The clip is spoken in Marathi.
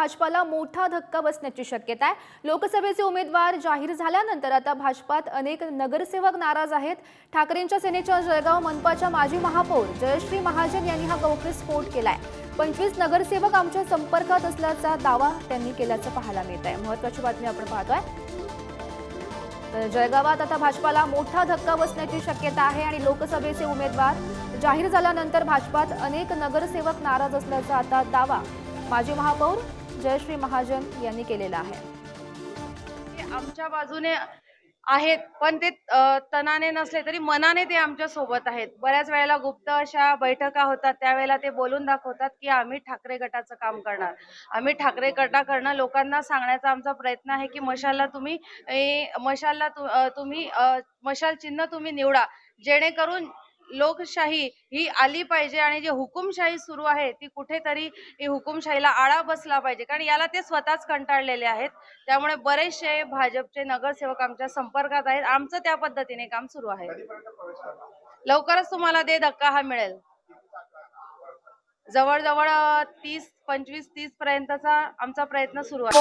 भाजपाला मोठा धक्का बसण्याची शक्यता आहे. लोकसभेचे उमेदवार जाहीर झाल्यानंतर आता भाजपात अनेक नगरसेवक नाराज आहेत. ठाकरेंच्या सेनेच्या जळगाव मनपाच्या माजी महापौर जयश्री महाजन यांनी हा गौप्यस्फोट केलाय. पंचवीस नगरसेवक आमच्या संपर्कात असल्याचा दावा त्यांनी केल्याचं पाहायला मिळत आहे. महत्वाची बातमी आपण पाहतोय. तर जळगावात आता भाजपाला मोठा धक्का बसण्याची शक्यता आहे आणि लोकसभेचे उमेदवार जाहीर झाल्यानंतर भाजपात अनेक नगरसेवक नाराज असल्याचा आता दावा माजी महापौर जयश्री महाजन यांनी केलेला आहे. आमच्या बाजूने आहेत पण ते तनाने नसले तरी मनाने ते आमच्यासोबत आहेत. बऱ्याच वेळेला गुप्त अशा बैठका होतात त्यावेळेला ते बोलून दाखवतात की आम्ही ठाकरे गटाचं काम करणार. आम्ही ठाकरे गटाकडनं लोकांना सांगण्याचा आमचा प्रयत्न आहे की मशालला तुम्ही मशाला मशालला तुम्ही मशाल चिन्ह तुम्ही निवडा. जेणेकरून लोकशाही ही आली पाहिजे आणि जी हुकुमशाही सुरू आहे ती कुठेतरी ही हुकुमशाहीला आळा बसला पाहिजे. कारण याला ते स्वतःच कंटाळलेले आहेत. त्यामुळे बरेचसे भाजपचे नगरसेवक आमच्या संपर्कात आहेत. आमचं त्या पद्धतीने काम सुरू आहे. लवकरच तुम्हाला दे धक्का हा मिळेल. जवळजवळ तीस पंचवीस तीस पर्यंतचा आमचा प्रयत्न सुरू आहे.